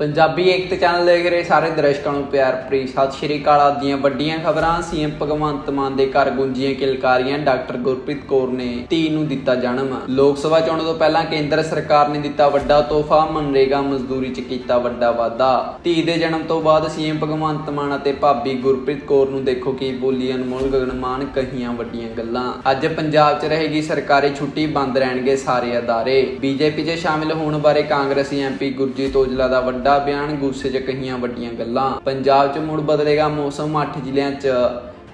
ਪੰਜਾਬੀ ਏਕਤਾ channel ਦੇਖ ਰਹੇ ਸਾਰੇ ਦਰਸ਼ਕਾਂ ਨੂੰ ਪਿਆਰ ਭਰੀ। ਸਤਿ ਸ਼੍ਰੀ ਅਕਾਲ, ਅੱਜ ਵੱਡੀਆਂ ਖਬਰਾਂ। ਸੀਐਮ ਭਗਵੰਤ ਮਾਨ ਦੇ ਘਰ ਗੁੰਜੀਆਂ ਕਿਲਕਾਰੀਆਂ, ਡਾਕਟਰ ਗੁਰਪ੍ਰੀਤ ਕੌਰ ਨੇ ਧੀ ਨੂੰ ਦਿੱਤਾ ਜਨਮ। ਲੋਕ ਸਭਾ ਚੋਣ ਤੋਂ ਪਹਿਲਾਂ ਕੇਂਦਰ ਸਰਕਾਰ ਨੇ ਦਿੱਤਾ ਵੱਡਾ ਤੋਹਫਾ ਮਨਰੇਗਾ ਮਜ਼ਦੂਰੀ 'ਚ ਕੀਤਾ ਵੱਡਾ ਵਾਅਦਾ ਧੀ ਦੇ ਜਨਮ ਤੋਂ ਬਾਅਦ ਸੀਐਮ ਭਗਵੰਤ ਮਾਨ ਅਤੇ ਭਾਬੀ ਗੁਰਪ੍ਰੀਤ ਕੌਰ ਨੂੰ ਦੇਖੋ ਕੀ ਬੋਲੀ ਅਨਮੋਲ ਗਗਨਮਾਨ ਕਹੀਆਂ ਵੱਡੀਆਂ ਗੱਲਾਂ। ਅੱਜ ਪੰਜਾਬ 'ਚ ਰਹੇਗੀ ਸਰਕਾਰੀ ਛੁੱਟੀ, ਬੰਦ ਰਹਿਣਗੇ ਸਾਰੇ ਅਦਾਰੇ। ਬੀਜੇਪੀ 'ਚ ਸ਼ਾਮਿਲ ਹੋਣ ਬਾਰੇ ਕਾਂਗਰਸੀ ਐਮਪੀ ਗੁਰਜੀਤ ਔਜਲਾ ਦਾ ਵੱਡਾ ਬਿਆਨ ਗੁੱਸੇ 'ਚ ਕਹੀਆਂ ਵੱਡੀਆਂ ਗੱਲਾਂ। ਪੰਜਾਬ 'ਚ ਮੁੜ ਬਦਲੇਗਾ ਮੌਸਮ 8 ਜ਼ਿਲ੍ਹਿਆਂ 'ਚ।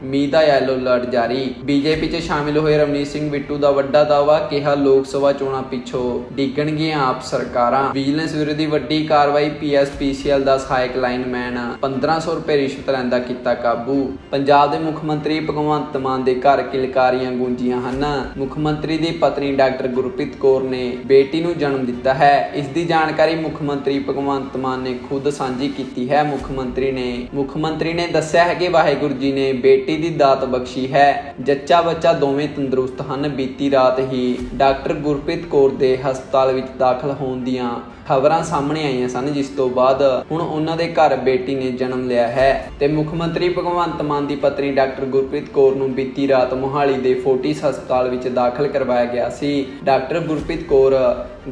ਮੀ ਦਾ ਯੈਲੋ ਅਲਰਟ ਜਾਰੀ। ਬੀਜੇਪੀ 'ਚ ਸ਼ਾਮਿਲ ਹੋਏ ਰਵਨੀਤ ਸਿੰਘ ਬਿੱਟੂ ਦਾ ਵੱਡਾ ਦਾਅਵਾ, ਕਿਹਾ ਲੋਕ ਸਭਾ ਚੋਣਾਂ ਪਿੱਛੋਂ ਡਿੱਗਣਗੀਆਂ ਆਪ ਸਰਕਾਰਾਂ। ਵਿਜੀਲੈਂਸ ਵਿਰੋਧੀ ਵੱਡੀ ਕਾਰਵਾਈ ਪੀਐਸਪੀਸੀਐਲ ਦਾ ਸਹਾਇਕ ਲਾਈਨਮੈਨ 1500 ਰੁਪਏ ਰਿਸ਼ਵਤ ਲੈਂਦਾ ਕੀਤਾ ਕਾਬੂ। ਪੰਜਾਬ ਦੇ ਮੁੱਖ ਮੰਤਰੀ ਭਗਵੰਤ ਮਾਨ ਦੇ ਘਰ ਕਿਲਕਾਰੀਆਂ ਗੂੰਜੀਆਂ ਹਨ। ਮੁੱਖ ਮੰਤਰੀ ਦੀ ਪਤਨੀ ਡਾਕਟਰ ਗੁਰਪ੍ਰੀਤ ਕੌਰ ਨੇ ਬੇਟੀ ਨੂੰ ਜਨਮ ਦਿੱਤਾ ਹੈ। ਇਸ ਦੀ ਜਾਣਕਾਰੀ ਮੁੱਖ ਮੰਤਰੀ ਭਗਵੰਤ ਮਾਨ ਨੇ ਖੁਦ ਸਾਂਝੀ ਕੀਤੀ ਹੈ। ਮੁੱਖ ਮੰਤਰੀ ਨੇ ਮੁੱਖ ਮੰਤਰੀ ਨੇ ਦੱਸਿਆ ਹੈ ਕਿ ਵਾਹਿਗੁਰੂ ਜੀ ਨੇ ਬੇਟੀ ਦੀ ਦਾਤ ਬਖਸ਼ੀ ਹੈ। ਜੱਚਾ ਬੱਚਾ ਦੋਵੇਂ ਤੰਦਰੁਸਤ ਹਨ। ਬੀਤੀ ਰਾਤ ਹੀ ਡਾਕਟਰ ਗੁਰਪ੍ਰੀਤ ਕੌਰ ਦੇ ਹਸਪਤਾਲ ਵਿੱਚ ਦਾਖਲ ਹੋਣ ਦੀਆਂ ਖਬਰਾਂ ਸਾਹਮਣੇ ਆਈਆਂ ਸਨ, ਜਿਸ ਤੋਂ ਬਾਅਦ ਹੁਣ ਉਹਨਾਂ ਦੇ ਘਰ ਬੇਟੀ ਨੇ ਜਨਮ ਲਿਆ ਹੈ। ਤੇ ਮੁੱਖ ਮੰਤਰੀ ਭਗਵੰਤ ਮਾਨ ਦੀ ਪਤਨੀ ਡਾਕਟਰ ਗੁਰਪ੍ਰੀਤ ਕੌਰ ਨੂੰ ਬੀਤੀ ਰਾਤ ਮੋਹਾਲੀ ਦੇ ਫੋਰਟਿਸ ਹਸਪਤਾਲ ਵਿੱਚ ਦਾਖਲ ਕਰਵਾਇਆ ਗਿਆ ਸੀ। ਡਾਕਟਰ ਗੁਰਪ੍ਰੀਤ ਕੌਰ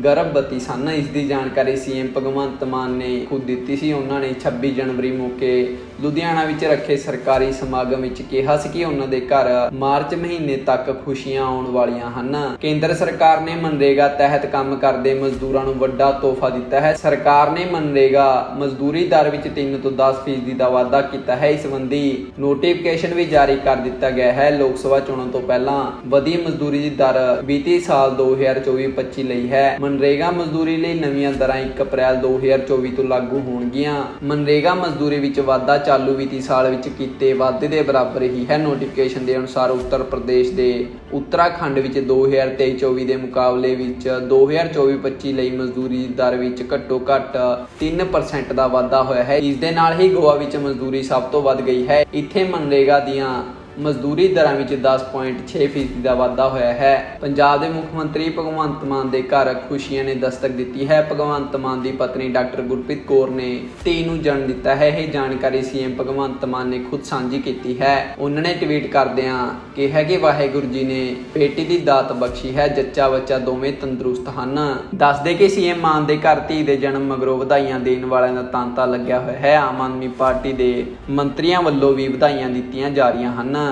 ਗਰਭਵਤੀ ਸਨ। ਇਸ ਦੀ ਜਾਣਕਾਰੀ ਸੀਐਮ ਭਗਵੰਤ ਮਾਨ ਨੇ ਖੁਦ ਦਿੱਤੀ ਸੀ। ਉਹਨਾਂ ਨੇ 26 ਜਨਵਰੀ ਮੌਕੇ ਲੁਧਿਆਣਾ ਵਿੱਚ ਰੱਖੇ ਸਰਕਾਰੀ ਸਮਾਗਮ ਵਿੱਚ ਕਿਹਾ ਸੀ ਕਿ ਉਹਨਾਂ ਦੇ ਘਰ ਮਾਰਚ ਮਹੀਨੇ ਤੱਕ ਖੁਸ਼ੀਆਂ ਆਉਣ ਵਾਲੀਆਂ ਹਨ। ਕੇਂਦਰ ਸਰਕਾਰ ਨੇ ਮਨਰੇਗਾ ਤਹਿਤ ਕੰਮ ਕਰਦੇ ਮਜ਼ਦੂਰਾਂ ਨੂੰ ਵੱਡਾ ਤੋਹਫਾ ਦਿੱਤਾ ਹੈ। ਸਰਕਾਰ ਨੇ ਮਨਰੇਗਾ ਮਜ਼ਦੂਰੀ ਦਰ ਵਿੱਚ 3 ਤੋਂ 10% ਦਾ ਵਾਅਦਾ ਕੀਤਾ ਹੈ। ਇਸ ਸੰਬੰਧੀ ਨੋਟੀਫਿਕੇਸ਼ਨ ਵੀ ਜਾਰੀ ਕਰ ਦਿੱਤਾ ਗਿਆ ਹੈ। ਲੋਕ ਸਭਾ ਚੋਣਾਂ ਤੋਂ ਪਹਿਲਾਂ ਵਧੀ ਮਜ਼ਦੂਰੀ ਦੀ ਦਰ ਬੀਤੀ ਸਾਲ 2024-25 ਲਈ ਹੈ। ਮਨਰੇਗਾ ਮਜ਼ਦੂਰੀ ਲਈ ਨਵੀਆਂ ਦਰਾਂ 1 ਅਪ੍ਰੈਲ 2024 ਤੋਂ ਲਾਗੂ ਹੋਣਗੀਆਂ। ਮਨਰੇਗਾ ਮਜ਼ਦੂਰੀ ਵਿੱਚ ਵਾਧਾ ਚਾਲੂ ਵਿੱਤੀ ਸਾਲ ਵਿੱਚ ਕੀਤੇ ਵਾਧੇ ਦੇ ਬਰਾਬਰ ਹੀ ਹੈ। ਨੋਟੀਫਿਕੇਸ਼ਨ ਦੇ ਅਨੁਸਾਰ ਉੱਤਰ ਪ੍ਰਦੇਸ਼ ਦੇ ਉੱਤਰਾਖੰਡ ਵਿੱਚ 2023-24 ਦੇ ਮੁਕਾਬਲੇ ਵਿੱਚ 2024-25 ਲਈ ਮਜ਼ਦੂਰੀ ਦੀ ਦਰ ਵਿੱਚ ਘੱਟੋ ਘੱਟ 3% ਦਾ ਵਾਧਾ ਹੋਇਆ ਹੈ। ਇਸ ਦੇ ਨਾਲ ਹੀ ਗੋਆ ਵਿੱਚ ਮਜ਼ਦੂਰੀ ਸਭ ਤੋਂ ਵੱਧ ਗਈ ਹੈ। ਇੱਥੇ ਮਨਰੇਗਾ ਦੀਆਂ ਮਜ਼ਦੂਰੀ ਦਰਾਂ ਵਿੱਚ 10.6% ਦਾ ਵਾਧਾ ਹੋਇਆ ਹੈ। ਪੰਜਾਬ ਦੇ ਮੁੱਖ ਮੰਤਰੀ ਭਗਵੰਤ ਮਾਨ ਦੇ ਘਰ ਖੁਸ਼ੀਆਂ ਨੇ ਦਸਤਕ ਦਿੱਤੀ ਹੈ। ਭਗਵੰਤ ਮਾਨ ਦੀ ਪਤਨੀ ਡਾਕਟਰ ਗੁਰਪ੍ਰੀਤ ਕੌਰ ਨੇ ਧੀ ਨੂੰ ਜਨਮ ਦਿੱਤਾ ਹੈ। ਇਹ ਜਾਣਕਾਰੀ ਸੀਐਮ ਭਗਵੰਤ ਮਾਨ ਨੇ ਖੁਦ ਸਾਂਝੀ ਕੀਤੀ ਹੈ। ਉਹਨਾਂ ਨੇ ਟਵੀਟ ਕਰਦਿਆਂ ਕਿਹਾ ਕਿ ਵਾਹਿਗੁਰੂ ਜੀ ਨੇ ਬੇਟੀ ਦੀ ਦਾਤ ਬਖਸ਼ੀ ਹੈ। ਜੱਚਾ ਬੱਚਾ ਦੋਵੇਂ ਤੰਦਰੁਸਤ ਹਨ। ਦੱਸਦੇ ਕਿ ਸੀਐਮ ਮਾਨ ਦੇ ਘਰ ਧੀ ਦੇ ਜਨਮ ਮਗਰੋਂ ਵਧਾਈਆਂ ਦੇਣ ਵਾਲਿਆਂ ਦਾ ਤਾਂਤਾ ਲੱਗਿਆ ਹੋਇਆ ਹੈ। ਆਮ ਆਦਮੀ ਪਾਰਟੀ ਦੇ ਮੰਤਰੀਆਂ ਵੱਲੋਂ ਵੀ ਵਧਾਈਆਂ ਦਿੱਤੀਆਂ ਜਾ ਰਹੀਆਂ ਹਨ।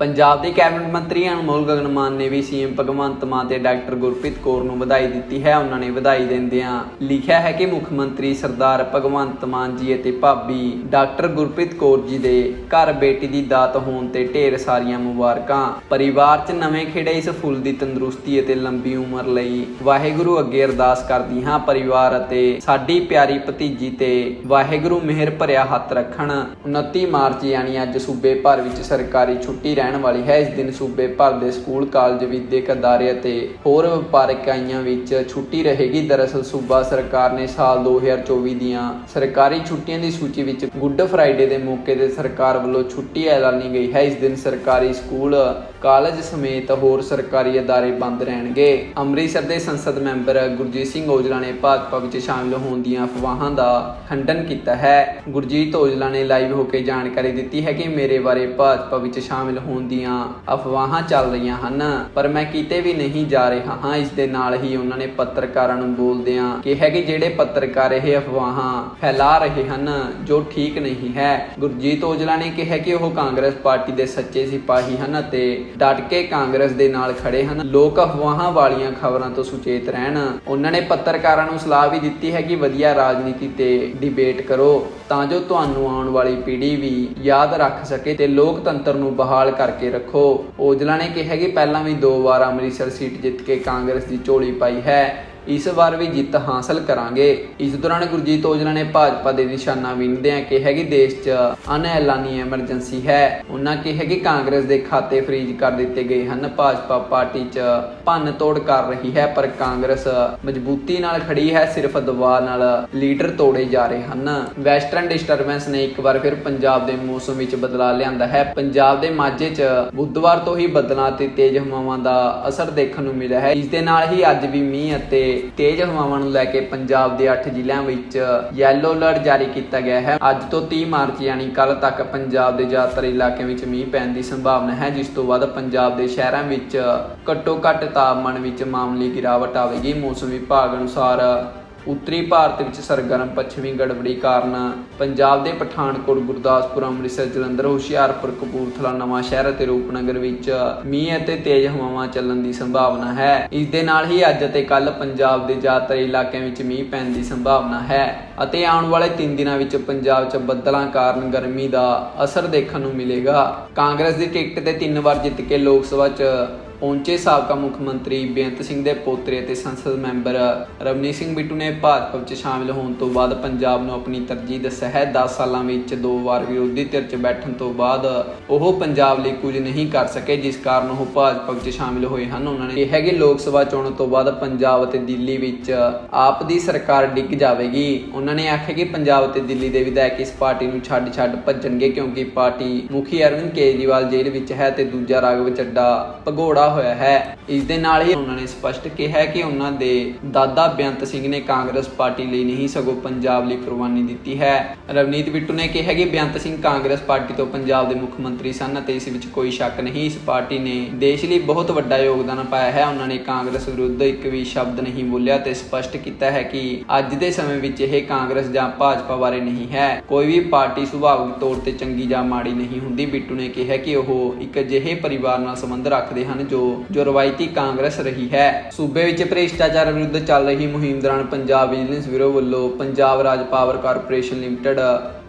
ਪੰਜਾਬ ਦੇ ਕੈਬਨਿਟ ਮੰਤਰੀ ਅਨਮੋਲ ਗਗਨ ਮਾਨ ਨੇ ਵੀ ਸੀਐਮ ਭਗਵੰਤ ਮਾਨ ਤੇ ਡਾਕਟਰ ਗੁਰਪ੍ਰੀਤ ਕੌਰ ਨੂੰ ਵਧਾਈ ਦਿੱਤੀ ਹੈ। ਉਹਨਾਂ ਨੇ ਵਧਾਈ ਦਿੰਦਿਆਂ ਲਿਖਿਆ ਹੈ ਕਿ ਮੁੱਖ ਮੰਤਰੀ ਸਰਦਾਰ ਭਗਵੰਤ ਮਾਨ ਜੀ ਅਤੇ ਭਾਬੀ ਡਾਕਟਰ ਗੁਰਪ੍ਰੀਤ ਕੌਰ ਜੀ ਦੇ ਘਰ ਬੇਟੀ ਦੀ ਦਾਤ ਹੋਣ ਤੇ ਢੇਰ ਸਾਰੀਆਂ ਮੁਬਾਰਕਾਂ। ਪਰਿਵਾਰ 'ਚ ਨਵੇਂ ਖਿੜੇ ਇਸ ਫੁੱਲ ਦੀ ਤੰਦਰੁਸਤੀ ਅਤੇ ਲੰਬੀ ਉਮਰ ਲਈ ਵਾਹਿਗੁਰੂ ਅੱਗੇ ਅਰਦਾਸ ਕਰਦੀ ਹਾਂ। ਪਰਿਵਾਰ ਅਤੇ ਸਾਡੀ ਪਿਆਰੀ ਭਤੀਜੀ ਤੇ ਵਾਹਿਗੁਰੂ ਮਿਹਰ ਭਰਿਆ ਹੱਥ ਰੱਖਣ। 29 ਮਾਰਚ, ਯਾਨੀ ਅੱਜ ਸੂਬੇ ਭਰ ਵਿੱਚ ਸਰਕਾਰੀ ਛੁੱਟੀ ਰਹਿਣ ਵਾਲੀ ਹੈ। ਇਸ ਦਿਨ ਸੂਬੇ ਭਰ ਦੇ ਸਕੂਲ, ਕਾਲਜ, ਵਿਦਿਅਕ ਅਦਾਰੇ ਅਤੇ ਹੋਰ ਵਪਾਰਕ ਇਕਾਈਆਂ ਵਿੱਚ ਛੁੱਟੀ ਰਹੇਗੀ। ਦਰਅਸਲ, ਸੂਬਾ ਸਰਕਾਰ ਨੇ ਸਾਲ 2024 ਦੀਆਂ ਸਰਕਾਰੀ ਛੁੱਟੀਆਂ ਦੀ ਸੂਚੀ ਵਿੱਚ ਗੁੱਡ ਫਰਾਈਡੇ ਦੇ ਮੌਕੇ ਤੇ ਸਰਕਾਰ ਵੱਲੋਂ ਛੁੱਟੀ ਐਲਾਨੀ ਗਈ ਹੈ। ਇਸ ਦਿਨ ਸਰਕਾਰੀ ਸਕੂਲ ਕਾਲਜ ਸਮੇਤ ਹੋਰ ਸਰਕਾਰੀ ਅਦਾਰੇ ਬੰਦ ਰਹਿਣਗੇ। ਅੰਮ੍ਰਿਤਸਰ ਦੇ ਸੰਸਦ ਮੈਂਬਰ ਗੁਰਜੀਤ ਸਿੰਘ ਔਜਲਾ ਨੇ ਭਾਜਪਾ ਵਿੱਚ ਸ਼ਾਮਿਲ ਹੋਣ ਦੀਆਂ ਅਫਵਾਹਾਂ ਦਾ ਖੰਡਨ ਕੀਤਾ ਹੈ। ਗੁਰਜੀਤ ਔਜਲਾ ਨੇ ਲਾਈਵ ਹੋ ਕੇ ਜਾਣਕਾਰੀ ਦਿੱਤੀ ਹੈ ਕਿ ਮੇਰੇ ਬਾਰੇ ਭਾਜਪਾ ਵਿੱਚ ਸ਼ਾਮਿਲ ਹੋਣ ਦੀਆਂ ਅਫਵਾਹਾਂ ਚੱਲ ਰਹੀਆਂ ਹਨ, ਪਰ ਮੈਂ ਕਿਤੇ ਵੀ ਨਹੀਂ ਜਾ ਰਿਹਾ ਹਾਂ। ਇਸ ਦੇ ਨਾਲ ਹੀ ਉਹਨਾਂ ਨੇ ਪੱਤਰਕਾਰਾਂ ਨੂੰ ਬੋਲਦਿਆਂ ਕਿਹਾ ਕਿ ਜਿਹੜੇ ਪੱਤਰਕਾਰ ਇਹ ਅਫਵਾਹਾਂ ਫੈਲਾ ਰਹੇ ਹਨ, ਜੋ ਠੀਕ ਨਹੀਂ ਹੈ। ਗੁਰਜੀਤ ਔਜਲਾ ਨੇ ਕਿਹਾ ਕਿ ਉਹ ਕਾਂਗਰਸ ਪਾਰਟੀ ਦੇ ਸੱਚੇ ਸਿਪਾਹੀ ਹਨ ਅਤੇ ਡਟ ਕੇ ਕਾਂਗਰਸ ਦੇ ਨਾਲ ਖੜੇ ਹਨ। ਲੋਕ ਅਫਵਾਹਾਂ ਵਾਲੀਆਂ ਖਬਰਾਂ ਤੋਂ ਸੁਚੇਤ ਰਹਿਣ। ਉਹਨਾਂ ਨੇ ਪੱਤਰਕਾਰਾਂ ਨੂੰ ਸਲਾਹ ਵੀ ਦਿੱਤੀ ਹੈ ਕਿ ਵਧੀਆ ਰਾਜਨੀਤੀ ਤੇ ਡਿਬੇਟ ਕਰੋ, ਤਾਂ ਜੋ ਤੁਹਾਨੂੰ ਆਉਣ ਵਾਲੀ ਪੀੜ੍ਹੀ ਵੀ ਯਾਦ ਰੱਖ ਸਕੇ ਤੇ ਲੋਕਤੰਤਰ ਨੂੰ ਬਹਾਲ ਕਰਕੇ ਰੱਖੋ। ਔਜਲਾ ਨੇ ਕਿਹਾ ਕਿ ਪਹਿਲਾਂ ਵੀ ਦੋ ਵਾਰ ਅੰਮ੍ਰਿਤਸਰ ਸੀਟ ਜਿੱਤ ਕੇ ਕਾਂਗਰਸ ਦੀ ਝੋਲੀ ਪਾਈ ਹੈ। ਇਸ ਵਾਰ ਵੀ ਜਿੱਤ ਹਾਸਲ ਕਰਾਂਗੇ। ਇਸ ਦੌਰਾਨ ਗੁਰਜੀਤ ਔਜਲਾ ਨੇ ਭਾਜਪਾ ਦੇ ਨਿਸ਼ਾਨਾ ਵਿੰਨਦਿਆਂ ਕਿਹਾ ਕਿ ਦੇਸ਼ 'ਚ ਅਨਐਲਾਨੀ ਐਮਰਜੈਂਸੀ ਹੈ। ਉਹਨਾਂ ਕਿਹਾ ਕਿ ਕਾਂਗਰਸ ਦੇ ਖਾਤੇ ਫ੍ਰੀਜ਼ ਕਰ ਦਿੱਤੇ ਗਏ ਹਨ। ਭਾਜਪਾ ਪਾਰਟੀ 'ਚ ਭੰਨ ਤੋੜ ਕਰ ਰਹੀ ਹੈ, ਪਰ ਕਾਂਗਰਸ ਮਜ਼ਬੂਤੀ ਨਾਲ ਖੜੀ ਹੈ, ਸਿਰਫ ਦਬਾਅ ਨਾਲ ਲੀਡਰ ਤੋੜੇ ਜਾ ਰਹੇ ਹਨ। ਵੈਸਟਰਨ ਡਿਸਟਰਬੈਂਸ ਨੇ ਇੱਕ ਵਾਰ ਫਿਰ ਪੰਜਾਬ ਦੇ ਮੌਸਮ ਵਿੱਚ ਬਦਲਾਅ ਲਿਆਂਦਾ ਹੈ। ਪੰਜਾਬ ਦੇ ਮਾਝੇ 'ਚ ਬੁੱਧਵਾਰ ਤੋਂ ਹੀ ਬੱਦਲਾਂ ਤੇ ਤੇਜ਼ ਹਵਾਵਾਂ ਦਾ ਅਸਰ ਦੇਖਣ ਨੂੰ ਮਿਲਿਆ ਹੈ। ਇਸ ਦੇ ਨਾਲ ਹੀ ਅੱਜ ਵੀ ਮੀਂਹ ਅਤੇ ਤੇਜ਼ ਹਵਾਵਾਂ ਨੂੰ ਲੈ ਕੇ ਪੰਜਾਬ ਦੇ 8 ਜ਼ਿਲ੍ਹਿਆਂ ਵਿੱਚ ਯੈਲੋ ਅਲਰਟ ਜਾਰੀ ਕੀਤਾ ਗਿਆ ਹੈ। ਅੱਜ ਤੋਂ 30 ਮਾਰਚ, ਯਾਨੀ ਕੱਲ ਤੱਕ ਪੰਜਾਬ ਦੇ ਜ਼ਿਆਦਾਤਰ ਇਲਾਕਿਆਂ ਵਿੱਚ ਮੀਂਹ ਪੈਣ ਦੀ ਸੰਭਾਵਨਾ ਹੈ, ਜਿਸ ਤੋਂ ਬਾਅਦ ਪੰਜਾਬ ਦੇ ਸ਼ਹਿਰਾਂ ਵਿੱਚ ਘੱਟੋ ਘੱਟ ਤਾਪਮਾਨ ਵਿੱਚ ਮਾਮੂਲੀ ਗਿਰਾਵਟ ਆਵੇਗੀ। ਮੌਸਮ ਵਿਭਾਗ ਅਨੁਸਾਰ ਉੱਤਰੀ ਭਾਰਤ ਵਿੱਚ ਸਰਗਰਮ ਪੱਛਮੀ ਗੜਬੜੀ ਕਾਰਨ ਪੰਜਾਬ ਦੇ ਪਠਾਨਕੋਟ, ਗੁਰਦਾਸਪੁਰ, ਅੰਮ੍ਰਿਤਸਰ, ਜਲੰਧਰ, ਹੁਸ਼ਿਆਰਪੁਰ, ਕਪੂਰਥਲਾ, ਨਵਾਂ ਸ਼ਹਿਰ ਅਤੇ ਰੂਪਨਗਰ ਵਿੱਚ ਮੀਂਹ ਅਤੇ ਤੇਜ਼ ਹਵਾਵਾਂ ਚੱਲਣ ਦੀ ਸੰਭਾਵਨਾ ਹੈ। ਇਸ ਦੇ ਨਾਲ ਹੀ ਅੱਜ ਅਤੇ ਕੱਲ ਪੰਜਾਬ ਦੇ ਜ਼ਿਆਦਾਤਰ ਇਲਾਕਿਆਂ ਵਿੱਚ ਮੀਂਹ ਪੈਣ ਦੀ ਸੰਭਾਵਨਾ ਹੈ ਅਤੇ ਆਉਣ ਵਾਲੇ 3 ਦਿਨਾਂ ਵਿੱਚ ਪੰਜਾਬ 'ਚ ਬੱਦਲਾਂ ਕਾਰਨ ਗਰਮੀ ਦਾ ਅਸਰ ਦੇਖਣ ਨੂੰ ਮਿਲੇਗਾ। ਕਾਂਗਰਸ ਦੀ ਟਿਕਟ ਤੇ ਤਿੰਨ ਵਾਰ ਜਿੱਤ ਕੇ ਲੋਕ ਸਭਾ 'ਚ ਪਹੁੰਚੇ ਸਾਬਕਾ ਮੁੱਖ ਮੰਤਰੀ ਬੇਅੰਤ ਸਿੰਘ ਦੇ ਪੋਤਰੇ ਅਤੇ ਸੰਸਦ ਮੈਂਬਰ ਰਵਨੀਤ ਸਿੰਘ ਬਿੱਟੂ ਨੇ ਭਾਜਪਾ ਵਿੱਚ ਸ਼ਾਮਿਲ ਹੋਣ ਤੋਂ ਬਾਅਦ ਪੰਜਾਬ ਨੂੰ ਆਪਣੀ ਤਰਜੀਹ ਦੱਸਿਆ ਹੈ 10 ਸਾਲਾਂ ਵਿੱਚ ਦੋ ਵਾਰ ਵਿਰੋਧੀ ਧਿਰ 'ਚ ਬੈਠਣ ਤੋਂ ਬਾਅਦ ਉਹ ਪੰਜਾਬ ਲਈ ਕੁਝ ਨਹੀਂ ਕਰ ਸਕੇ, ਜਿਸ ਕਾਰਨ ਉਹ ਭਾਜਪਾ ਵਿੱਚ ਸ਼ਾਮਿਲ ਹੋਏ ਹਨ। ਉਹਨਾਂ ਨੇ ਕਿਹਾ ਕਿ ਲੋਕ ਸਭਾ ਚੋਣਾਂ ਤੋਂ ਬਾਅਦ ਪੰਜਾਬ ਅਤੇ ਦਿੱਲੀ ਵਿੱਚ ਆਪ ਦੀ ਸਰਕਾਰ ਡਿੱਗ ਜਾਵੇਗੀ। ਉਹਨਾਂ ਨੇ ਆਖਿਆ ਕਿ ਪੰਜਾਬ ਅਤੇ ਦਿੱਲੀ ਦੇ ਵਿਧਾਇਕ ਇਸ ਪਾਰਟੀ ਨੂੰ ਛੱਡ ਛੱਡ ਭੱਜਣਗੇ, ਕਿਉਂਕਿ ਪਾਰਟੀ ਮੁਖੀ ਅਰਵਿੰਦ ਕੇਜਰੀਵਾਲ ਜੇਲ੍ਹ ਵਿੱਚ ਹੈ ਤੇ ਦੂਜਾ ਰਾਘਵ ਚੱਡਾ ਭਗੌੜਾ ਹੋਇਆ ਹੈ। ਇਸ ਦੇ ਨਾਲ ਹੀ ਉਹਨਾਂ ਨੇ ਸਪਸ਼ਟ ਕਿਹਾ ਕਿ ਉਹਨਾਂ ਦੇ ਦਾਦਾ ਬੇਅੰਤ ਸਿੰਘ ਨੇ ਕਾਂਗਰਸ ਪਾਰਟੀ ਲਈ ਨਹੀਂ ਸਗੋਂ ਪੰਜਾਬ ਲਈ ਕੁਰਬਾਨੀ ਦਿੱਤੀ ਹੈ। ਰਵਨੀਤ ਬਿੱਟੂ ਨੇ ਕਿਹਾ ਕਿ ਬੇਅੰਤ ਸਿੰਘ ਕਾਂਗਰਸ ਪਾਰਟੀ ਤੋਂ ਪੰਜਾਬ ਦੇ ਮੁੱਖ ਮੰਤਰੀ ਸਨ ਅਤੇ ਇਸ ਵਿੱਚ ਕੋਈ ਸ਼ੱਕ ਨਹੀਂ, ਇਸ ਪਾਰਟੀ ਨੇ ਦੇਸ਼ ਲਈ ਬਹੁਤ ਵੱਡਾ ਯੋਗਦਾਨ ਪਾਇਆ ਹੈ। ਉਹਨਾਂ ਨੇ ਕਾਂਗਰਸ ਵਿਰੁੱਧ ਇੱਕ ਵੀ ਸ਼ਬਦ ਨਹੀਂ ਬੋਲਿਆ ਤੇ ਸਪਸ਼ਟ ਕੀਤਾ ਹੈ ਕਿ ਅੱਜ ਦੇ ਸਮੇਂ ਵਿੱਚ ਇਹ ਕਾਂਗਰਸ ਜਾਂ ਭਾਜਪਾ ਬਾਰੇ ਨਹੀਂ ਹੈ। ਕੋਈ ਵੀ ਪਾਰਟੀ ਸੁਭਾਵਿਕ ਤੌਰ ਤੇ ਚੰਗੀ ਜਾਂ ਮਾੜੀ ਨਹੀਂ ਹੁੰਦੀ। ਬਿੱਟੂ ਨੇ ਕਿਹਾ ਕਿ ਉਹ ਇੱਕ ਅਜਿਹੇ ਪਰਿਵਾਰ ਨਾਲ ਸੰਬੰਧ ਰੱਖਦੇ ਹਨ ਜੋ ਜੋ ਰਵਾਇਤੀ ਕਾਂਗਰਸ ਰਹੀ ਹੈ। ਸੂਬੇ ਵਿੱਚ ਭ੍ਰਿਸ਼ਟਾਚਾਰ ਵਿਰੁੱਧ ਚੱਲ ਰਹੀ ਮੁਹਿੰਮ ਦੌਰਾਨ ਪੰਜਾਬ ਵਿਜੀਲੈਂਸ ਬਿਊਰੋ ਵੱਲੋਂ ਪੰਜਾਬ ਰਾਜ ਪਾਵਰ ਕਾਰਪੋਰੇਸ਼ਨ ਲਿਮਟਿਡ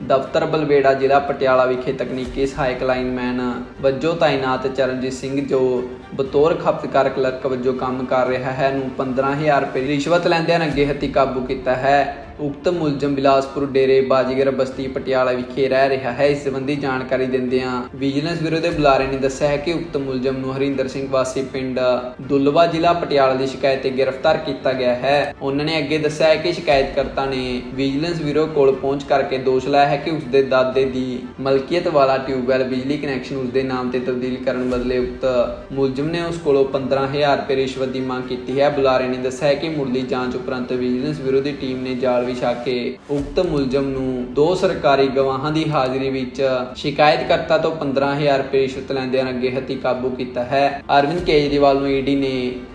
ਦਫ਼ਤਰ ਬਲਵੇੜਾ ਜ਼ਿਲ੍ਹਾ ਪਟਿਆਲਾ ਵਿਖੇ ਤਕਨੀਕੀ ਸਹਾਇਕ ਲਾਈਨਮੈਨ ਵਜੋਂ ਤਾਇਨਾਤ ਚਰਨਜੀਤ ਸਿੰਘ ਜੋ ਬਤੌਰ ਖਪਤਕਾਰ ਕਲਰਕ ਵਜੋਂ ਕੰਮ ਕਰ ਰਿਹਾ ਹੈ ਨੂੰ 15000 ਰੁਪਏ ਰਿਸ਼ਵਤ ਲੈਂਦਿਆਂ ਅੱਗੇ ਹੱਥੀ ਕਾਬੂ ਕੀਤਾ ਹੈ। ਉਕਤ ਮੁਲਜ਼ਮ ਬਿਲਾਸਪੁਰ ਡੇਰੇ ਬਾਜੀਗਰ ਬਸਤੀ ਪਟਿਆਲਾ ਵਿਖੇ ਰਹਿ ਰਿਹਾ ਹੈ। ਇਸ ਸੰਬੰਧੀ ਜਾਣਕਾਰੀ ਦਿੰਦਿਆਂ ਵਿਜੀਲੈਂਸ ਬਿਊਰੋ ਦੇ ਬੁਲਾਰੇ ਨੇ ਦੱਸਿਆ ਹੈ ਕਿ ਉਕਤ ਮੁਲਜ਼ਮ ਨੂੰ ਹਰਿੰਦਰ ਸਿੰਘ ਵਾਸੀ ਪਿੰਡ ਦੁੱਲਵਾ ਜ਼ਿਲ੍ਹਾ ਪਟਿਆਲਾ ਦੀ ਸ਼ਿਕਾਇਤ ਤੇ ਗ੍ਰਿਫਤਾਰ ਕੀਤਾ ਗਿਆ ਹੈ। ਉਹਨਾਂ ਨੇ ਅੱਗੇ ਦੱਸਿਆ ਹੈ ਕਿ ਸ਼ਿਕਾਇਤਕਰਤਾ ਨੇ ਵਿਜੀਲੈਂਸ ਬਿਊਰੋ ਕੋਲ ਪਹੁੰਚ ਕਰਕੇ ਦੋਸ਼ ਲਾਇਆ ਹੈ ਕਿ ਉਸਦੇ ਦਾਦੇ ਦੀ ਮਲਕੀਅਤ ਵਾਲਾ ਟਿਊਬਵੈਲ ਬਿਜਲੀ ਕਨੈਕਸ਼ਨ ਉਸਦੇ ਨਾਮ ਤੇ ਤਬਦੀਲ ਕਰਨ ਬਦਲੇ ਉਕਤ ਮੁਲਜ਼ਮ ਨੇ ਉਸ ਕੋਲੋਂ 15000 ਰੁਪਏ ਰਿਸ਼ਵਤ ਦੀ ਮੰਗ ਕੀਤੀ ਹੈ। ਬੁਲਾਰੇ ਨੇ ਦੱਸਿਆ ਕਿ ਮੁੱਢਲੀ ਜਾਂਚ ਉਪਰੰਤ ਵਿਜੀਲੈਂਸ ਬਿਊਰੋ ਟੀਮ ਨੇ ਜਾਲ ਵਿਛਾ ਕੇ ਉਕਤ ਮੁਲਜ਼ਮ ਨੂੰ ਦੋ ਸਰਕਾਰੀ ਗਵਾਹਾਂ ਦੀ ਹਾਜ਼ਰੀ ਵਿੱਚ ਸ਼ਿਕਾਇਤਕਰਤਾ ਤੋਂ 15000 ਰੁਪਏ ਰਿਸ਼ਵਤ ਲੈਂਦਿਆਂ ਅੱਗੇ ਹੱਥੀ ਕਾਬੂ ਕੀਤਾ ਹੈ। ਅਰਵਿੰਦ ਕੇਜਰੀਵਾਲ ਨੂੰ ਈਡੀ ਨੇ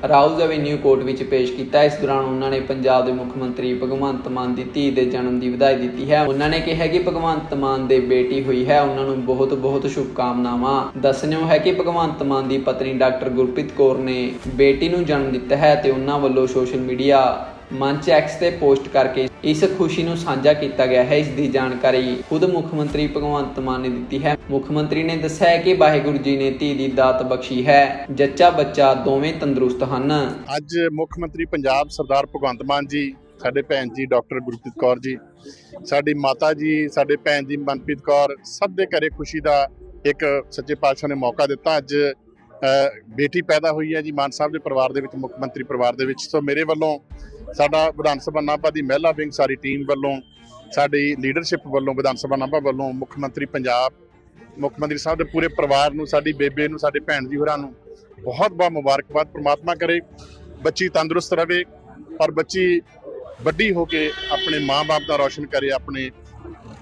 ਰਾਉਜ਼ ਐਵੇਨਿਊ ਕੋਰਟ ਵਿੱਚ ਪੇਸ਼ ਕੀਤਾ। ਇਸ ਦੌਰਾਨ ਉਹਨਾਂ ਨੇ ਪੰਜਾਬ ਦੇ ਮੁੱਖ ਮੰਤਰੀ ਭਗਵੰਤ ਮਾਨ ਦੀ ਧੀ ਦੇ ਜਨਮ ਦੀ ਵਧਾਈ ਦਿੱਤੀ ਹੈ। ਉਹਨਾਂ ਨੇ ਕਿਹਾ ਕਿ ਭਗਵੰਤ ਮਾਨ ਦੇ ਬੇਟੀ ਹੋਈ ਹੈ, ਉਹਨਾਂ ਨੂੰ ਬਹੁਤ ਬਹੁਤ ਸ਼ੁਭਕਾਮਨਾਵਾਂ। ਦੱਸਣਯੋਗ ਹੈ ਕਿ ਭਗਵੰਤ ਮਾਨ ਦੀ ਪਤਨੀ ਡਾਕਟਰ ਗੁਰਪ੍ਰੀਤ ਕੌਰ ਨੇ ਬੇਟੀ ਨੂੰ ਜਨਮ ਦਿੱਤਾ ਹੈ ਤੇ ਉਹਨਾਂ ਵੱਲੋਂ ਸੋਸ਼ਲ ਮੀਡੀਆ ਮੰਚ ਐਕਸ ਤੇ ਪੋਸਟ ਕਰਕੇ ਇਸ ਖੁਸ਼ੀ ਨੂੰ ਸਾਂਝਾ ਕੀਤਾ ਗਿਆ ਹੈ। ਇਸ ਦੀ ਜਾਣਕਾਰੀ ਖੁਦ ਮੁੱਖ ਮੰਤਰੀ ਭਗਵੰਤ ਮਾਨ ਨੇ ਦਿੱਤੀ ਹੈ। ਮੁੱਖ ਮੰਤਰੀ ਨੇ ਦੱਸਿਆ ਹੈ ਕਿ ਵਾਹਿਗੁਰੂ ਜੀ ਨੇ ਧੀ ਦੀ ਦਾਤ ਬਖਸ਼ੀ ਹੈ। ਜੱਚਾ ਬੱਚਾ ਦੋਵੇਂ ਤੰਦਰੁਸਤ ਹਨ। ਅੱਜ ਮੁੱਖ ਮੰਤਰੀ ਪੰਜਾਬ ਸਰਦਾਰ ਭਗਵੰਤ ਮਾਨ ਜੀ ਸਾਡੇ ਭੈਣ ਜੀ ਡਾਕਟਰ ਗੁਰਪ੍ਰੀਤ ਕੌਰ ਜੀ, ਸਾਡੀ ਮਾਤਾ ਜੀ, ਸਾਡੇ ਭੈਣ ਜੀ ਮਨਪ੍ਰੀਤ ਕੌਰ, ਸਭ ਦੇ ਘਰੇ ਖੁਸ਼ੀ ਦਾ ਇੱਕ ਸੱਚੇ ਪਾਤਸ਼ਾਹ ਨੇ ਮੌਕਾ ਦਿੱਤਾ। ਅੱਜ ਬੇਟੀ ਪੈਦਾ ਹੋਈ ਹੈ ਜੀ, ਮਾਨ ਸਾਹਿਬ ਦੇ ਪਰਿਵਾਰ ਦੇ ਵਿੱਚ, ਮੁੱਖ ਮੰਤਰੀ ਪਰਿਵਾਰ ਦੇ ਵਿੱਚ। ਸੋ ਮੇਰੇ ਵੱਲੋਂ ਸਾਡਾ ਵਿਧਾਨ ਸਭਾ ਨਾਭਾ ਦੀ ਮਹਿਲਾ ਵਿੰਗ ਸਾਰੀ ਟੀਮ ਵੱਲੋਂ, ਸਾਡੀ ਲੀਡਰਸ਼ਿਪ ਵੱਲੋਂ, ਵਿਧਾਨ ਸਭਾ ਨਾਭਾ ਵੱਲੋਂ ਮੁੱਖ ਮੰਤਰੀ ਪੰਜਾਬ, ਮੁੱਖ ਮੰਤਰੀ ਸਾਹਿਬ ਦੇ ਪੂਰੇ ਪਰਿਵਾਰ ਨੂੰ, ਸਾਡੀ ਬੇਬੇ ਨੂੰ, ਸਾਡੇ ਭੈਣ ਜੀ ਹੋਰਾਂ ਨੂੰ ਬਹੁਤ ਬਹੁਤ ਮੁਬਾਰਕਬਾਦ। ਪ੍ਰਮਾਤਮਾ ਕਰੇ, ਬੱਚੀ ਤੰਦਰੁਸਤ ਰਹੇ ਔਰ ਬੱਚੀ ਵੱਡੀ ਹੋ ਕੇ ਆਪਣੇ ਮਾਂ-ਬਾਪ ਦਾ ਰੌਸ਼ਨ ਕਰੇ, ਆਪਣੇ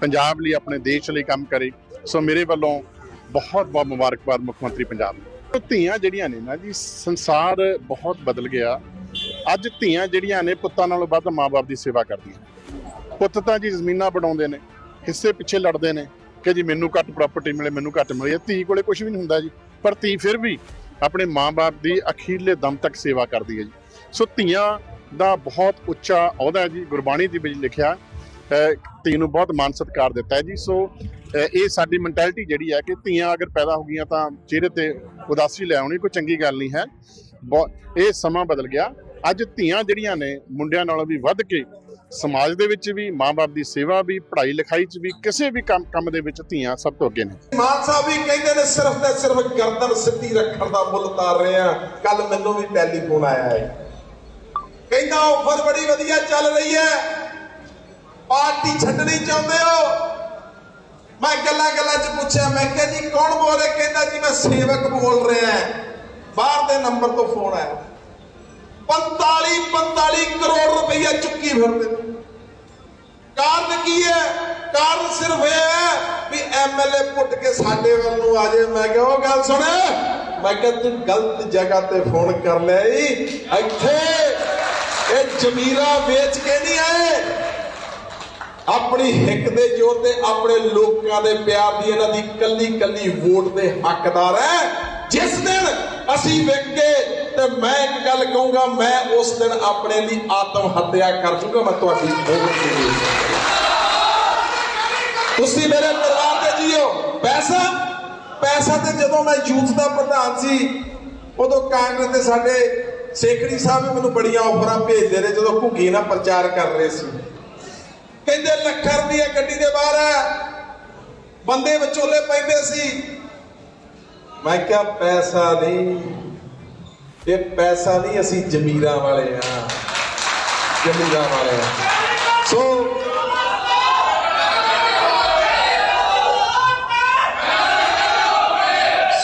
ਪੰਜਾਬ ਲਈ, ਆਪਣੇ ਦੇਸ਼ ਲਈ ਕੰਮ ਕਰੇ। ਸੋ ਮੇਰੇ ਵੱਲੋਂ ਬਹੁਤ ਬਹੁਤ ਮੁਬਾਰਕਬਾਦ ਮੁੱਖ ਮੰਤਰੀ ਪੰਜਾਬ ਨੂੰ। ਧੀਆਂ ਜਿਹੜੀਆਂ ਨੇ ਨਾ ਜੀ, ਸੰਸਾਰ ਬਹੁਤ ਬਦਲ ਗਿਆ। ਅੱਜ ਧੀਆਂ ਜਿਹੜੀਆਂ ਨੇ, ਪੁੱਤਾਂ ਨਾਲੋਂ ਵੱਧ ਮਾਂ-ਬਾਪ ਦੀ ਸੇਵਾ ਕਰਦੀਆਂ ਪੁੱਤ ਤਾਂ ਜੀ ਜ਼ਮੀਨਾਂ ਬਣਾਉਂਦੇ ਨੇ, ਹਿੱਸੇ ਪਿੱਛੇ ਲੜਦੇ ਨੇ ਕਿ ਜੀ ਮੈਨੂੰ ਘੱਟ ਪ੍ਰਾਪਰਟੀ ਮਿਲੇ, ਮੈਨੂੰ ਘੱਟ ਮਿਲੇ। ਧੀ ਕੋਲੇ ਕੁਝ ਵੀ ਨਹੀਂ ਹੁੰਦਾ ਜੀ। ਪਰ ਧੀ ਫਿਰ ਵੀ ਆਪਣੇ ਮਾਂ-ਬਾਪ ਦੀ ਅਖੀਰਲੇ ਦਮ ਤੱਕ ਸੇਵਾ ਕਰਦੀ ਹੈ ਜੀ। ਸੋ ਧੀਆਂ ਦਾ ਬਹੁਤ ਉੱਚਾ ਅਹੁਦਾ ਹੈ ਜੀ। ਗੁਰਬਾਣੀ ਦੇ ਵਿੱਚ ਲਿਖਿਆ ਧੀ ਨੂੰ ਬਹੁਤ ਮਾਨ ਸਤਿਕਾਰ ਦਿੱਤਾ ਹੈ ਜੀ। ਸੋ ਇਹ ਸਾਡੀ ਮੈਂਟੈਲਿਟੀ ਜਿਹੜੀ ਹੈ ਕਿ ਧੀਆਂ ਅਗਰ ਪੈਦਾ ਹੋ ਗਈਆਂ ਤਾਂ ਚਿਹਰੇ ਤੇ ਉਦਾਸੀ ਲੈ ਆਉਣੀ ਕੋਈ ਚੰਗੀ ਗੱਲ ਨਹੀਂ ਹੈ। ਇਹ ਸਮਾਂ ਬਦਲ ਗਿਆ। ਅੱਜ ਧੀਆਂ ਜਿਹੜੀਆਂ ਨੇ, ਮੁੰਡਿਆਂ ਨਾਲੋਂ ਵੀ ਵੱਧ ਕੇ ਸਮਾਜ ਦੇ ਵਿੱਚ ਵੀ, ਮਾਂ-ਬਾਪ ਦੀ ਸੇਵਾ ਵੀ ਪੜ੍ਹਾਈ ਲਿਖਾਈ 'ਚ ਵੀ, ਕਿਸੇ ਵੀ ਕੰਮ ਕੰਮ ਦੇ ਵਿੱਚ ਧੀਆਂ ਸਭ ਤੋਂ ਅੱਗੇ ਨੇ। ਮਾਨ ਸਾਹਿਬ ਵੀ ਕਹਿੰਦੇ ਨੇ, ਸਿਰਫ ਤੇ ਸਿਰਫ ਗਰਦਨ ਸਿੱਧੀ ਰੱਖਣ ਦਾ ਮੁੱਲ ਤਾਰ ਰਹੇ ਆ। ਕੱਲ ਮੈਨੂੰ ਵੀ ਟੈਲੀਫੋਨ ਆਇਆ ਹੈ। ਕਹਿੰਦਾ ਆਫਰ ਬੜੀ ਵਧੀਆ ਚੱਲ ਰਹੀ ਹੈ। ਪਾਰਟੀ ਛੱਡਣੀ ਚਾਹੁੰਦੇ ਹੋ? ਮੈਂ ਗੱਲਾਂ ਗੱਲਾਂ 'ਚ ਪੁੱਛਿਆ, ਮੈਂ ਕਿਹਾ ਜੀ, ਕੌਣ ਬੋਲ ਰਿਹਾ? ਕਹਿੰਦਾ ਜੀ, ਮੈਂ ਸੇਵਕ ਬੋਲ ਰਿਹਾ ਬਾਹਰ ਦੇ ਨੰਬਰ ਤੋਂ ਫੋਨ ਆਇਆ। 45 45 ਕਰੋੜ ਰੁਪਈਆ ਚੁੱਕੀ ਫਿਰਦੇ। ਨੇ। ਕਾਰਨ ਕੀ ਹੈ? ਕਾਰਨ ਸਿਰਫ ਇਹ ਹੈ ਵੀ ਐਮਐਲਏ ਪੁੱਟ ਕੇ ਸਾਡੇ ਵੱਲ ਨੂੰ ਆ ਜਾਏ। ਮੈਂ ਕਿਹਾ, ਉਹ ਗੱਲ ਸੁਣ। ਮੈਂ ਕਿਹਾ, ਤੂੰ ਗਲਤ ਜਗ੍ਹਾ ਤੇ ਫੋਨ ਕਰ ਲਿਆ ਇੱਥੇ ਇਹ ਜ਼ਮੀਰਾਂ ਵੇਚ ਕੇ ਨਹੀਂ ਆਏ। ਆਪਣੀ ਹਿੱਕ ਦੇ ਜੋਰ ਤੇ ਆਪਣੇ ਲੋਕਾਂ ਦੇ ਪਿਆਰ ਦੀ ਇਹਨਾਂ ਦੀ ਕੱਲੀ ਕੱਲੀ ਵੋਟ ਦੇ ਹੱਕਦਾਰ ਹੈ। ਜਿਸ ਦਿਨ ਅਸੀਂ ਵਿਕ ਗਏ ਤੇ ਮੈਂ ਇੱਕ ਗੱਲ ਕਹੂੰਗਾ, ਮੈਂ ਉਸ ਦਿਨ ਆਪਣੇ ਲਈ ਆਤਮ ਹੱਤਿਆ ਕਰ ਚੁੱਕਾ ਮੈਂ ਤੁਹਾਡੀ ਤੁਸੀਂ ਮੇਰੇ ਪਰਿਵਾਰ ਦੇ ਜੀਓ। ਪੈਸਾ ਪੈਸਾ ਤੇ ਜਦੋਂ ਮੈਂ ਯੂਥ ਦਾ ਪ੍ਰਧਾਨ ਸੀ, ਉਦੋਂ ਕਾਂਗਰਸ ਦੇ ਸਾਡੇ ਸੇਖੜੀ ਸਾਹਿਬ ਵੀ ਮੈਨੂੰ ਬੜੀਆਂ ਆਫਰਾਂ ਭੇਜਦੇ ਰਹੇ ਜਦੋਂ ਘੁੱਗੀ ਨਾਲ ਪ੍ਰਚਾਰ ਕਰ ਰਹੇ ਸੀ। ਕਹਿੰਦੇ ਲੱਖਾਂ ਰੁਪਏ ਗੱਡੀ ਦੇ ਬਾਹਰ ਹੈ। ਬੰਦੇ ਵਿਚੋਲੇ ਪੈਂਦੇ ਸੀ। ਮੈਂ ਕਿਹਾ ਪੈਸਾ ਨਹੀਂ। ਇਹ ਪੈਸਾ ਨਹੀਂ ਅਸੀਂ ਜ਼ਮੀਰਾਂ ਵਾਲੇ ਆ ਜ਼ਮੀਰਾਂ ਵਾਲੇ ਆ ਸੋ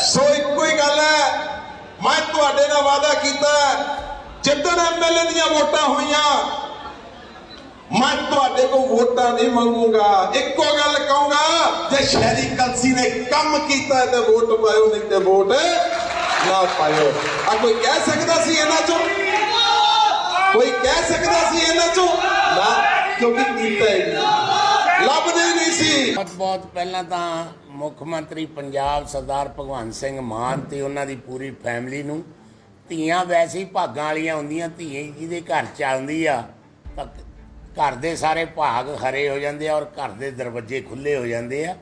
ਸੋ ਇੱਕੋ ਹੀ ਗੱਲ ਹੈ ਮੈਂ ਤੁਹਾਡੇ ਨਾਲ ਵਾਅਦਾ ਕੀਤਾ ਹੈ, ਜਿੱਦਣ ਐਮਐਲਏ ਦੀਆਂ ਵੋਟਾਂ ਹੋਈਆਂ, ਮੈਂ ਤੁਹਾਡੇ ਕੋਲ ਵੋਟਾਂ ਨਹੀਂ ਮੰਗੂਗਾ। ਇੱਕੋ ਗੱਲ ਕਹੂੰਗਾ, ਜੇ ਸ਼ਹਿਰੀ ਕਲਸੀ ਨੇ ਕੰਮ ਕੀਤਾ ਤੇ ਵੋਟ ਪਾਇਓ, ਨਹੀਂ ਤੇ ਵੋਟ ਨਾ ਪਾਇਓ। ਆ ਕੋਈ ਕਹਿ ਸਕਦਾ ਸੀ ਇਹਨਾਂ ਚੋਂ? ਕੋਈ ਕਹਿ ਸਕਦਾ ਸੀ ਇਹਨਾਂ ਚੋਂ? ਨਾ, ਕਿਉਂਕਿ ਕੀਤਾ ਹੀ ਲੱਭਦੇ ਨਹੀਂ ਸੀ। ਬਹੁਤ ਬਹੁਤ ਪਹਿਲਾਂ ਤਾਂ ਮੁੱਖ ਮੰਤਰੀ ਪੰਜਾਬ ਸਰਦਾਰ ਭਗਵੰਤ ਸਿੰਘ ਮਾਨ ਤੇ ਉਹਨਾਂ ਦੀ ਪੂਰੀ ਫੈਮਿਲੀ ਨੂੰ ਧੀਆਂ ਵੈਸੇ ਹੀ ਭਾਗਾਂ ਵਾਲੀਆਂ ਹੁੰਦੀਆਂ, ਧੀਏ ਜਿਹਦੇ ਘਰ ਚ ਆਉਂਦੀ ਆ, ਤਾਂ ਘਰ ਦੇ ਸਾਰੇ ਭਾਗ ਹਰੇ ਹੋ ਜਾਂਦੇ ਆ ਔਰ ਘਰ ਦੇ ਦਰਵਾਜ਼ੇ ਖੁੱਲੇ ਹੋ ਜਾਂਦੇ ਆ।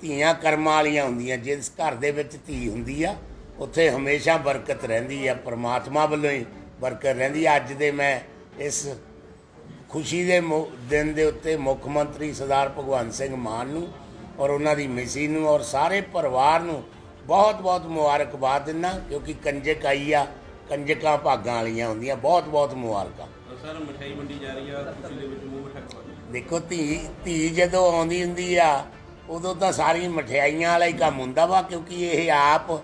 ਧੀਆਂ ਕਰਮਾਂ ਵਾਲੀਆਂ ਹੁੰਦੀਆਂ, ਜਿਸ ਘਰ ਦੇ ਵਿੱਚ ਧੀ ਹੁੰਦੀ ਆ, ਉੱਥੇ ਹਮੇਸ਼ਾ ਬਰਕਤ ਰਹਿੰਦੀ ਆ, ਪਰਮਾਤਮਾ ਵੱਲੋਂ ਹੀ ਬਰਕਤ ਰਹਿੰਦੀ ਆ। ਅੱਜ ਦੇ ਮੈਂ ਇਸ ਖੁਸ਼ੀ ਦੇ ਦਿਨ ਦੇ ਉੱਤੇ ਮੁੱਖ ਮੰਤਰੀ ਸਰਦਾਰ ਭਗਵੰਤ ਸਿੰਘ ਮਾਨ ਨੂੰ ਔਰ ਉਹਨਾਂ ਦੀ ਮਿਸੀ ਨੂੰ ਔਰ ਸਾਰੇ ਪਰਿਵਾਰ ਨੂੰ ਬਹੁਤ-ਬਹੁਤ ਮੁਬਾਰਕਬਾਦ ਦਿੰਦਾ, ਕਿਉਂਕਿ ਕੰਜਕ ਆਈ ਆ ਕੰਜਕਾਂ ਭਾਗਾਂ ਵਾਲੀਆਂ ਹੁੰਦੀਆਂ ਬਹੁਤ-ਬਹੁਤ ਮੁਬਾਰਕਾਂ। ਸਰ ਮਠਾਈ ਮੰਡੀ ਜਾ ਰਹੀ ਆ ਖੁਸ਼ੀ ਦੇ ਵਿੱਚ ਮੂੰਹ ਮਿੱਠਾ ਖਵਾ ਦਿਓ। ਦੇਖੋ ਧੀ ਧੀ ਜਦੋਂ ਆਉਂਦੀ ਹੁੰਦੀ ਆ ਉਦੋਂ ਤਾਂ ਸਾਰੀ ਮਠਿਆਈਆਂ ਵਾਲਾ ਹੀ ਕੰਮ ਹੁੰਦਾ ਵਾ ਕਿਉਂਕਿ ਇਹ ਆਪ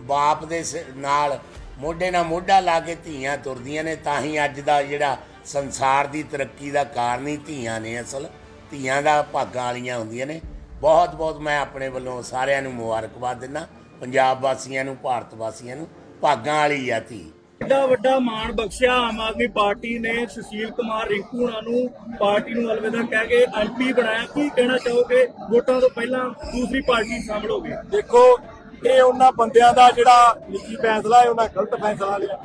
ਬਾਪ ਦੇ ਸ- ਨਾਲ ਮੋਢੇ ਨਾਲ ਮੋਢਾ ਲਾ ਕੇ ਧੀਆਂ ਤੁਰਦੀਆਂ ਨੇ ਤਾਂ ਹੀ ਅੱਜ ਦਾ ਜਿਹੜਾ ਸੰਸਾਰ ਦੀ ਤਰੱਕੀ ਦਾ ਕਾਰਨ ਹੀ ਧੀਆਂ ਨੇ ਅਸਲ। ਧੀਆਂ ਦਾ ਭਾਗਾਂ ਵਾਲੀਆਂ ਹੁੰਦੀਆਂ ਨੇ। ਬਹੁਤ ਬਹੁਤ ਮੈਂ ਆਪਣੇ ਵੱਲੋਂ ਸਾਰਿਆਂ ਨੂੰ ਮੁਬਾਰਕਬਾਦ ਦਿੰਦਾ ਪੰਜਾਬ ਵਾਸੀਆਂ ਨੂੰ ਭਾਰਤ ਵਾਸੀਆਂ ਨੂੰ। ਭਾਗਾਂ ਵਾਲੀ ਆ ਧੀ। ਐਡਾ ਵੱਡਾ ਮਾਣ ਬਖਸ਼ਿਆ ਆਮ ਆਦਮੀ ਪਾਰਟੀ ਨੇ ਸੁਸ਼ੀਲ ਕੁਮਾਰ ਰਿੰਕੂ ਹੋਣਾ ਨੂੰ। ਪਾਰਟੀ ਨੂੰ ਅਲਵਿਦਾ ਕਹਿ ਕੇ ਐਮਪੀ ਬਣਾਇਆ। ਕੀ ਕਹਿਣਾ ਚਾਹੋਗੇ? ਵੋਟਾਂ ਤੋਂ ਪਹਿਲਾਂ ਦੂਸਰੀ ਪਾਰਟੀ ਸ਼ਾਮਲ ਹੋ ਗਈ। ਦੇਖੋ ਇਹ ਉਹਨਾਂ ਬੰਦਿਆਂ ਦਾ ਜਿਹੜਾ ਨਿੱਜੀ ਫੈਸਲਾ ਹੈ ਉਹਨਾਂ ਗਲਤ ਫੈਸਲਾ ਲਿਆ।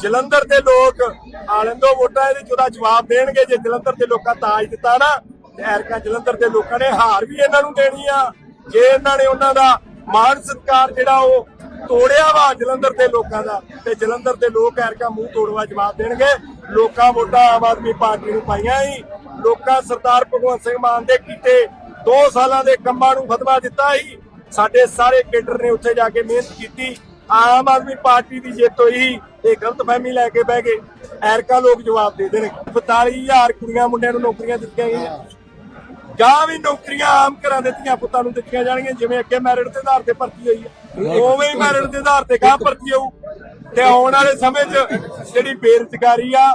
ਜਲੰਧਰ ਦੇ ਲੋਕ ਆਲੰਦੋ ਵੋਟਾਂ ਇਹਦੇ ਚ ਉਹਦਾ ਜਵਾਬ ਦੇਣਗੇ। ਜੇ ਜਲੰਧਰ ਦੇ ਲੋਕਾਂ ਤਾਜ ਦਿੱਤਾ ਨਾ ਤੇ ਐਰਕਾ ਜਲੰਧਰ ਦੇ ਲੋਕਾਂ ਨੇ ਹਾਰ ਵੀ ਇਹਨਾਂ ਨੂੰ ਦੇਣੀ ਆ। ਜੇ ਇਹਨਾਂ ਨੇ ਉਹਨਾਂ ਦਾ ਮਾਨ ਸਤਕਾਰ ਜਿਹੜਾ ਉਹ ਤੋੜਿਆ ਵਾ ਜਲੰਧਰ ਦੇ ਲੋਕਾਂ ਦਾ ਤੇ ਜਲੰਧਰ ਦੇ ਲੋਕ ਐਰਕਾ ਮੂੰਹ ਤੋੜਵਾ ਜਵਾਬ ਦੇਣਗੇ। ਲੋਕਾਂ ਵੋਟਾਂ ਆਮ ਆਦਮੀ ਪਾਰਟੀ ਨੂੰ ਪਾਈਆਂ ਹੀ ਲੋਕਾਂ ਸਰਦਾਰ ਭਗਵੰਤ ਸਿੰਘ ਮਾਨ ਦੇ ਕੀਤੇ 2 ਸਾਲਾਂ ਦੇ ਕੰਮਾਂ ਨੂੰ ਫਤਵਾ ਦਿੱਤਾ ਹੀ ਸਾਡੇ ਸਾਰੇ ਕੇਡਰ ਨੇ ਉੱਥੇ ਜਾ ਕੇ ਮਿਹਨਤ ਕੀਤੀ। ਆਮ ਆਦਮੀ ਪਾਰਟੀ ਦੀ ਜਿੱਤ ਹੋਈ ਤੇ ਗਲਤਫਹਿਮੀ ਲੈ ਕੇ ਬਹਿ ਗਏ। ਐਰਕਾ ਲੋਕ ਜਵਾਬ ਦੇ ਦੇਣਗੇ। 45000 ਕੁੜੀਆਂ ਮੁੰਡਿਆਂ ਨੂੰ ਨੌਕਰੀਆਂ ਦਿੱਤੀਆਂ ਗਈਆਂ। ਜਾਂ ਵੀ ਨੌਕਰੀਆਂ ਆਮ ਘਰਾਂ ਦੇ ਧੀਆਂ ਪੁੱਤਾਂ ਨੂੰ ਦਿੱਤੀਆਂ ਜਾਣਗੀਆਂ ਜਿਵੇਂ ਅੱਗੇ ਮੈਰਿਟ ਦੇ ਆਧਾਰ ਤੇ ਭਰਤੀ ਹੋਈ ਹੈ। ਉਵੇਂ ਹੀ ਮੈਰਿਟ ਦੇ ਆਧਾਰ ਤੇ ਗਾਂ ਭਰਤੀ ਹੋਊ। ਤੇ ਆਉਣ ਵਾਲੇ ਸਮੇਂ 'ਚ ਜਿਹੜੀ ਬੇਰੁਜ਼ਗਾਰੀ ਆ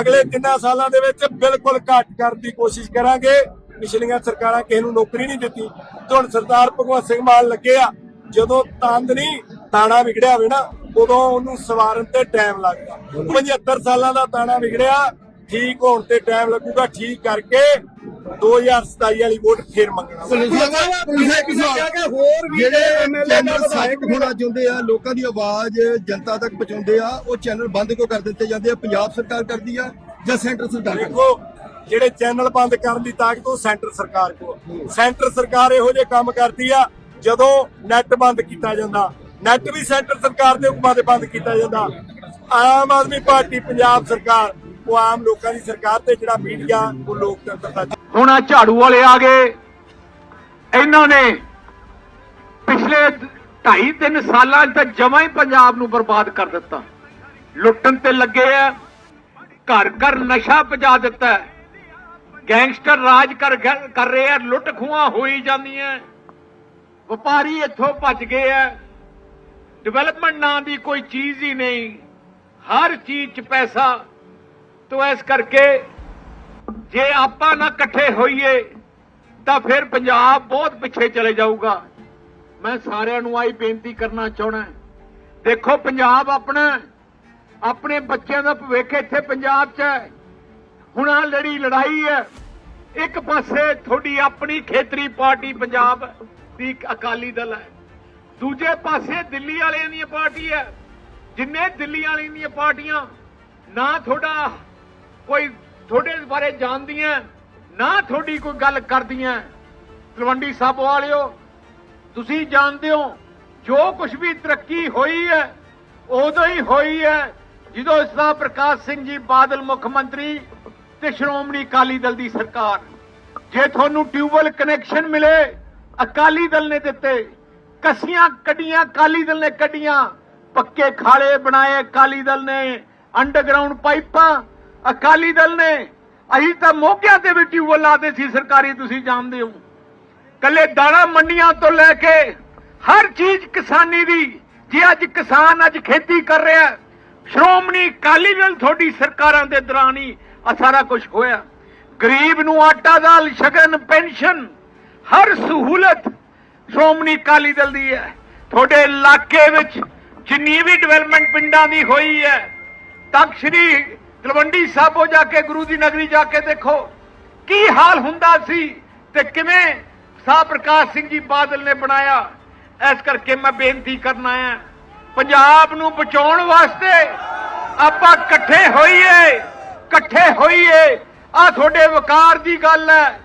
ਅਗਲੇ ਤਿੰਨਾਂ ਸਾਲਾਂ ਦੇ ਵਿੱਚ ਬਿਲਕੁਲ ਘੱਟ ਕਰਨ ਦੀ ਕੋਸ਼ਿਸ਼ ਕਰਾਂਗੇ। ਪਿਛਲੀਆਂ ਸਰਕਾਰਾਂ ਕਿਸੇ ਨੂੰ ਨੌਕਰੀ ਨਹੀਂ ਦਿੱਤੀ। ਹੁਣ ਸਰਦਾਰ ਭਗਵੰਤ ਸਿੰਘ ਮਾਨ ਲੱਗੇ ਆ ਜਦੋਂ ਤੰਦ ਨਹੀਂ ਤਾਣਾ ਵਿਗੜਿਆ ਹੋਵੇ ਨਾ ਉਦੋਂ ਉਹਨੂੰ ਸਵਾਰਨ ਤੇ ਟਾਈਮ ਲੱਗਦਾ। 75 ਸਾਲਾਂ ਦਾ ਤਾਣਾ ਵਿਗੜਿਆ। ਠੀਕ ਹੋਣ ਤੇ ਟਾਈਮ ਲੱਗੂਗਾ ਠੀਕ ਕਰਕੇ 2027 ਵਾਲੀ ਵੋਟ ਫੇਰ ਮੰਗਣਾ। ਜਿਹੜੇ ਚੈਨਲ ਸਹਾਇਕ ਹੋਣਾ ਚਾਹੁੰਦੇ ਆ ਲੋਕਾਂ ਦੀ ਆਵਾਜ਼ ਜਨਤਾ ਤੱਕ ਪਹੁੰਚਾਉਂਦੇ ਆ ਉਹ ਚੈਨਲ ਬੰਦ ਕਿਉਂ ਕਰ ਦਿੱਤੇ ਜਾਂਦੇ ਆ? ਪੰਜਾਬ ਸਰਕਾਰ ਕਰਦੀ ਆ ਜਾਂ ਸੈਂਟਰ ਸਰਕਾਰ? ਦੇਖੋ ਜਿਹੜੇ ਚੈਨਲ ਬੰਦ ਕਰਨ ਦੀ ਤਾਕਤ ਉਹ ਸੈਂਟਰ ਸਰਕਾਰ ਕੋਲ ਸੈਂਟਰ ਸਰਕਾਰ ਇਹੋ ਜਿਹੇ ਕੰਮ ਕਰਦੀ ਆ ਜਦੋਂ ਨੈਟ ਬੰਦ ਕੀਤਾ ਜਾਂਦਾ। ਨੈਟ ਵੀ ਸੈਂਟਰ ਸਰਕਾਰ ਦੇ ਹੁਕਮਾਂ ਤੇ ਬੰਦ ਕੀਤਾ ਜਾਂਦਾ। ਆਮ ਆਦਮੀ ਪਾਰਟੀ ਪੰਜਾਬ ਸਰਕਾਰ ਉਹ ਆਮ ਲੋਕਾਂ ਦੀ ਸਰਕਾਰ ਤੇ ਜਿਹੜਾ ਮੀਡੀਆ, ਉਹ ਲੋਕਤੰਤਰ ਦਾ ਹੁਣ ਆਹ ਝਾੜੂ ਵਾਲੇ ਆ ਗਏ। ਇਹਨਾਂ ਨੇ ਪਿਛਲੇ 2.5 3 ਸਾਲਾਂ 'ਚ ਤਾਂ ਹੀ ਪੰਜਾਬ ਨੂੰ ਬਰਬਾਦ ਕਰ ਦਿੱਤਾ। ਲੁੱਟਣ ਤੇ ਲੱਗੇ ਆ, ਘਰ ਘਰ ਨਸ਼ਾ ਪਜਾ ਦਿੱਤਾ ਗੈਂਗਸਟਰ ਰਾਜ ਕਰ ਕਰ ਰਹੇ ਆ, ਲੁੱਟ ਖੂਹਾਂ ਹੋਈ ਜਾਂਦੀਆਂ ਵਪਾਰੀ ਇੱਥੋਂ ਭੱਜ ਗਏ ਆ। ਡਿਵੈਲਪਮੈਂਟ ਨਾਂ ਦੀ ਕੋਈ ਚੀਜ਼ ਹੀ ਨਹੀਂ। ਹਰ ਚੀਜ਼ 'ਚ ਪੈਸਾ ਤੋਂ ਇਸ ਕਰਕੇ ਜੇ ਆਪਾਂ ਨਾ ਇਕੱਠੇ ਹੋਈਏ, ਤਾਂ ਫਿਰ ਪੰਜਾਬ ਬਹੁਤ ਪਿੱਛੇ ਚਲੇ ਜਾਊਗਾ। ਮੈਂ ਸਾਰਿਆਂ ਨੂੰ ਆਈ ਬੇਨਤੀ ਕਰਨਾ ਚਾਹਣਾ ਦੇਖੋ, ਪੰਜਾਬ ਆਪਣਾ, ਆਪਣੇ ਬੱਚਿਆਂ ਦਾ ਭਵਿੱਖ ਇੱਥੇ ਪੰਜਾਬ 'ਚ ਹੈ। ਹੁਣ ਆਹ ਲੜੀ ਲੜਾਈ ਹੈ। ਇੱਕ ਪਾਸੇ ਤੁਹਾਡੀ ਆਪਣੀ ਖੇਤਰੀ ਪਾਰਟੀ ਪੰਜਾਬ ਦੀ ਅਕਾਲੀ ਦਲ ਹੈ। ਦੂਜੇ ਪਾਸੇ ਦਿੱਲੀ ਵਾਲਿਆਂ ਦੀ ਪਾਰਟੀ ਹੈ। ਜਿੰਨੇ ਦਿੱਲੀ ਵਾਲਿਆਂ ਦੀਆਂ ਪਾਰਟੀਆਂ, ਨਾ ਤੁਹਾਡਾ ਕੋਈ ਤੁਹਾਡੇ ਬਾਰੇ ਜਾਣਦੀਆਂ, ਨਾ ਤੁਹਾਡੀ ਕੋਈ ਗੱਲ ਕਰਦੀਆਂ। ਤਲਵੰਡੀ ਸਾਬੋ ਵਾਲਿਓ, ਤੁਸੀਂ ਜਾਣਦੇ ਹੋ, ਜੋ ਕੁਝ ਵੀ ਤਰੱਕੀ ਹੋਈ ਹੈ, ਉਦੋਂ ਹੀ ਹੋਈ ਹੈ, ਜਦੋਂ ਇਸ ਦਾ ਪ੍ਰਕਾਸ਼ ਸਿੰਘ ਜੀ ਬਾਦਲ ਮੁੱਖ ਮੰਤਰੀ ਤੇ ਸ਼੍ਰੋਮਣੀ ਅਕਾਲੀ ਦਲ ਦੀ ਸਰਕਾਰ। ਜੇ ਤੁਹਾਨੂੰ ਟਿਊਬਵੈਲ ਕਨੈਕਸ਼ਨ ਮਿਲੇ, ਅਕਾਲੀ ਦਲ ਨੇ ਦਿੱਤੇ, ਕਸੀਆਂ ਕੱਢੀਆਂ, ਅਕਾਲੀ ਦਲ ਨੇ ਕੱਢੀਆਂ, ਪੱਕੇ ਖਾਲੇ ਬਣਾਏ ਅਕਾਲੀ ਦਲ ਨੇ, ਅੰਡਰਗਰਾਉਂਡ ਪਾਈਪਾਂ ਅਕਾਲੀ ਦਲ ਨੇ, ਅਸੀਂ ਤਾਂ ਮੋਗਿਆਂ ਤੇ ਵੀ ਟਿਊਬਵੈਲ ਲਾਦੇ ਸੀ, ਸਰਕਾਰੀ ਤੁਸੀਂ ਜਾਣਦੇ ਹੋ। ਕੱਲੇ ਦਾਣਾ ਮੰਡੀਆਂ ਤੋਂ ਲੈ ਕੇ ਹਰ ਚੀਜ਼ ਕਿਸਾਨੀ ਦੀ, ਜੇ ਅੱਜ ਕਿਸਾਨ ਅੱਜ ਖੇਤੀ ਕਰ ਰਿਹਾ ਸ਼੍ਰੋਮਣੀ ਅਕਾਲੀ ਦਲ ਤੁਹਾਡੀ ਸਰਕਾਰਾਂ ਦੇ ਦੌਰਾਨ ਹੀ ਆ ਸਾਰਾ ਕੁਝ ਹੋਇਆ। ਗਰੀਬ ਨੂੰ ਆਟਾ ਦਾਲ, ਸ਼ਗਨ, ਪੈਨਸ਼ਨ, ਹਰ ਸਹੂਲਤ ਸ਼੍ਰੋਮਣੀ ਅਕਾਲੀ ਦਲ ਦੀ ਹੈ। ਤੁਹਾਡੇ ਇਲਾਕੇ ਵਿੱਚ ਜਿੰਨੀ ਵੀ ਡਿਵੈਲਪਮੈਂਟ ਪਿੰਡਾਂ ਦੀ ਹੋਈ ਹੈ, ਤਖਤ ਤਲਵੰਡੀ ਸਾਬੋ ਜਾ ਕੇ, ਗੁਰੂ ਦੀ ਨਗਰੀ ਜਾ ਕੇ ਦੇਖੋ, ਕੀ ਹਾਲ ਹੁੰਦਾ ਸੀ ਤੇ ਕਿਵੇਂ ਸਾਹ ਪ੍ਰਕਾਸ਼ ਸਿੰਘ ਜੀ ਬਾਦਲ ਨੇ ਬਣਾਇਆ। ਇਸ ਕਰਕੇ ਮੈਂ ਬੇਨਤੀ ਕਰਨਾ ਆ ਪੰਜਾਬ ਨੂੰ ਬਚਾਉਣ ਵਾਸਤੇ ਆਪਾਂ ਇਕੱਠੇ ਹੋਈਏ ਇਕੱਠੇ ਹੋਈਏ। ਆ ਤੁਹਾਡੇ ਵਕਾਰ ਦੀ ਗੱਲ ਹੈ